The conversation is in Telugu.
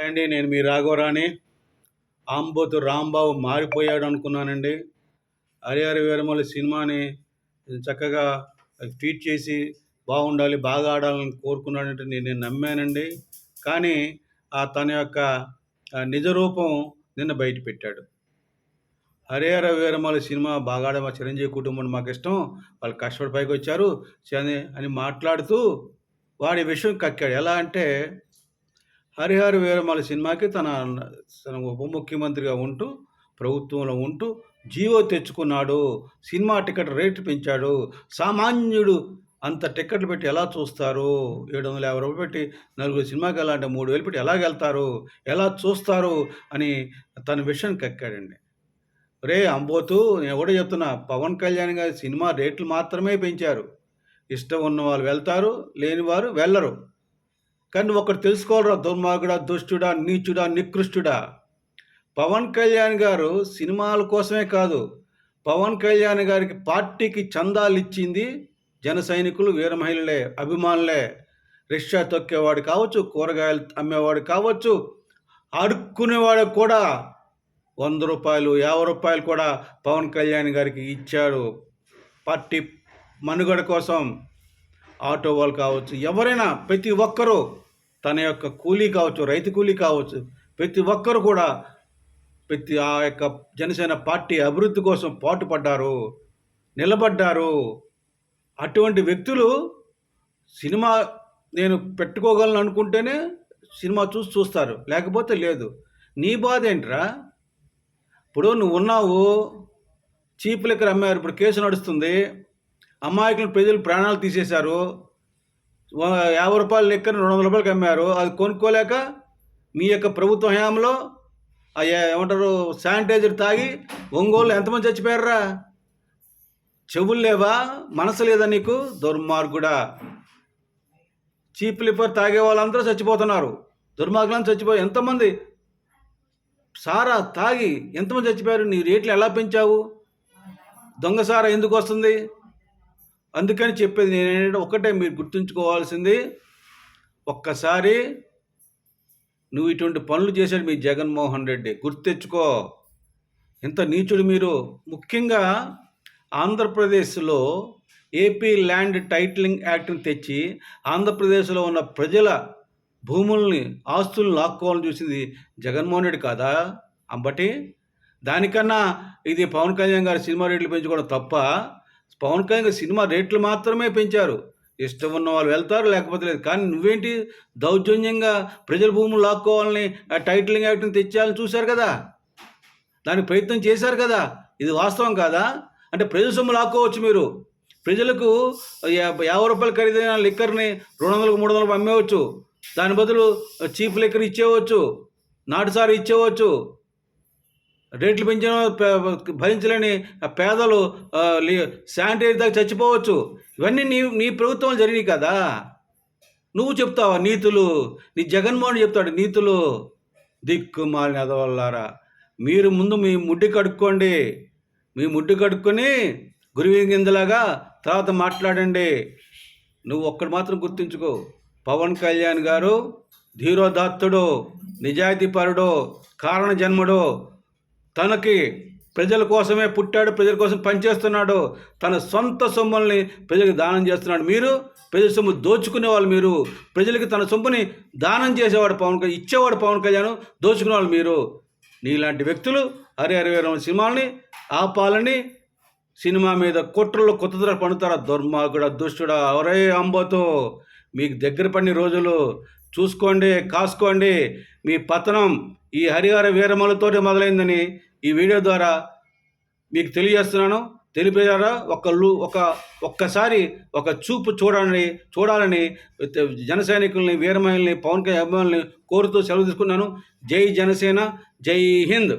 అండి నేను మీ రాఘవరాణి. ఆంబోతు రాంబాబు మారిపోయాడు అనుకున్నానండి. హరిహర వీరమల్లి సినిమాని చక్కగా ట్వీట్ చేసి బాగుండాలి బాగా ఆడాలని కోరుకున్నాడంటే నేను నేను నమ్మానండి. కానీ ఆ తన యొక్క నిజరూపం నిజ రూపం నిన్న బయట పెట్టాడు. హరిహర వీరమల్లి సినిమా బాగా ఆడే మా చిరంజీవి కుటుంబం మాకు ఇష్టం. వాళ్ళు కష్టపడి పైకి వచ్చారు. అని మాట్లాడుతూ వాడి విషయం కక్కాడు. ఎలా అంటే హరిహర వీరమాల సినిమాకి తన తన ఉప ముఖ్యమంత్రిగా ఉంటూ ప్రభుత్వంలో ఉంటూ జీవో తెచ్చుకున్నాడు. సినిమా టికెట్ రేటు పెంచాడు. సామాన్యుడు అంత టికెట్లు పెట్టి ఎలా చూస్తారు? ఏడు వందల యాభై రూపాయలు పెట్టి నలుగురు సినిమాకి వెళ్ళాలంటే మూడు వేలు పెట్టి ఎలా వెళ్తారు? ఎలా చూస్తారు? అని తన విషయం కక్కాడండి. రే అంబోతు నేను కూడా చెప్తున్నా పవన్ కళ్యాణ్ గారి సినిమా రేట్లు మాత్రమే పెంచారు. ఇష్టం ఉన్న వాళ్ళు వెళ్తారు లేని వారు వెళ్ళరు. కానీ నువ్వు ఒకటి తెలుసుకోవాలరా దుర్మార్గుడా దుష్టుడా నీచుడా నికృష్టుడా. పవన్ కళ్యాణ్ గారు సినిమాల కోసమే కాదు పవన్ కళ్యాణ్ గారికి పార్టీకి చందాలు ఇచ్చింది జన సైనికులు వీర మహిళలే అభిమానులే. రిక్షా తొక్కేవాడు కావచ్చు కూరగాయలు అమ్మేవాడు కావచ్చు అడుక్కునేవాడు కూడా. వంద రూపాయలు యాభై రూపాయలు కూడా పవన్ కళ్యాణ్ గారికి ఇచ్చాడు. పార్టీ మనుగడ కోసం ఆటో వాళ్ళు కావచ్చు ఎవరైనా ప్రతి ఒక్కరూ తన యొక్క కూలీ కావచ్చు రైతు కూలీ కావచ్చు ప్రతి ఒక్కరు కూడా ప్రతి ఆ యొక్క జనసేన పార్టీ అభివృద్ధి కోసం పాటుపడ్డారు నిలబడ్డారు. అటువంటి వ్యక్తులు సినిమా నేను పెట్టుకోగలను అనుకుంటేనే సినిమా చూసి చూస్తారు లేకపోతే లేదు. నీ బాధ ఏంట్రా? ఇప్పుడు నువ్వు ఉన్నావు చీప్ లెక్కర్ అమ్మారు ఇప్పుడు కేసు నడుస్తుంది అమాయకులు ప్రజలు ప్రాణాలు తీసేశారు. యాభై రూపాయల లెక్కన రెండు వందల రూపాయలకి అమ్మారు. అది కొనుక్కోలేక మీ యొక్క ప్రభుత్వ హయాంలో ఏమంటారు శానిటైజర్ తాగి ఒంగోలు ఎంతమంది చచ్చిపోయారా చెవులు లేవా? మనసు లేదా నీకు? దుర్మార్గుడా. చీప్ లిప్పర్ తాగే వాళ్ళందరూ చచ్చిపోతున్నారు. దుర్మార్గులను చచ్చిపోయి ఎంతమంది? సారా తాగి ఎంతమంది చచ్చిపోయారు? నీ రేట్లు ఎలా పెంచావు? దొంగ సారా ఎందుకు వస్తుంది? అందుకని చెప్పేది నేను ఏంటంటే ఒకటే మీరు గుర్తుంచుకోవాల్సింది ఒక్కసారి నువ్వు ఇటువంటి పనులు చేశాడు మీ జగన్మోహన్ రెడ్డి. గుర్తెచ్చుకో ఎంత నీచుడు మీరు. ముఖ్యంగా ఆంధ్రప్రదేశ్లో ఏపీ ల్యాండ్ టైటిలింగ్ యాక్ట్ని తెచ్చి ఆంధ్రప్రదేశ్లో ఉన్న ప్రజల భూముల్ని ఆస్తులను లాక్కోవాలని చూసింది జగన్మోహన్ రెడ్డి కాదా? అంబటి? దానికన్నా ఇది పవన్ కళ్యాణ్ గారి సినిమా రేట్లు పెంచుకోవడం తప్ప పవన్ కళ్యాణ్ సినిమా రేట్లు మాత్రమే పెంచారు. ఇష్టం ఉన్న వాళ్ళు వెళ్తారు లేకపోతే లేదు. కానీ నువ్వేంటి దౌర్జన్యంగా ప్రజల భూములు లాక్కోవాలని ఆ టైటిలింగ్ యాక్ట్ని తెచ్చేయాలని చూశారు కదా? దానికి ప్రయత్నం చేశారు కదా? ఇది వాస్తవం కాదా? అంటే ప్రజల సొమ్ము లాక్కోవచ్చు మీరు. ప్రజలకు యాభై రూపాయలు ఖరీదైన లిక్కర్ని రెండు వందలకు మూడు వందలకు అమ్మేవచ్చు. దాని బదులు చీప్ లిక్కర్ ఇచ్చేవచ్చు. నాటుసారి ఇచ్చేవచ్చు. రేట్లు పెంచిన భరించలేని పేదలు శానిటరీ శానిటైజర్ దాకా చచ్చిపోవచ్చు. ఇవన్నీ నీ నీ ప్రభుత్వం జరిగినాయి కదా. నువ్వు చెప్తావా నీతులు? నీ జగన్మోహన్ చెప్తాడు నీతులు. దిక్కు మారిన ఎదవల్లారా మీరు ముందు మీ ముడ్డి కడుక్కోండి. మీ ముడ్డి కడుక్కొని గురువి గింజలాగా తర్వాత మాట్లాడండి. నువ్వు ఒక్కడు మాత్రం గుర్తుంచుకో. పవన్ కళ్యాణ్ గారు ధీరోదాత్తుడు నిజాయితీపరుడు కారణ జన్ముడు. తనకి ప్రజల కోసమే పుట్టాడు ప్రజల కోసం పనిచేస్తున్నాడు. తన సొంత సొమ్ముల్ని ప్రజలకు దానం చేస్తున్నాడు. మీరు ప్రజల సొమ్ము దోచుకునే వాళ్ళు మీరు. ప్రజలకి తన సొమ్ముని దానం చేసేవాడు పవన్ కళ్యాణ్ ఇచ్చేవాడు పవన్ కళ్యాణ్ దోచుకునే వాళ్ళు మీరు. నీలాంటి వ్యక్తులు హరి హరివీరం సినిమాలని ఆపాలని సినిమా మీద కుట్రలు కొత్తదర పడుతారా దుర్మార్గుడా దుష్టుడా? అవరే అంబోతో మీకు దగ్గర పడిన రోజులు చూసుకోండి కాసుకోండి. మీ పతనం ఈ హరిహర వీరమలతోటి మొదలైందని ఈ వీడియో ద్వారా మీకు తెలియజేస్తున్నాను. తెలిపేదారా ఒక ఒక ఒక్కసారి ఒక చూపు చూడాలని చూడాలని జన సైనికుల్ని వీరమహిళని పవన్ కళ్యాణ్ అభిమానుల్ని కోరుతూ సెలవు తీసుకున్నాను జై జనసేన జై హింద్.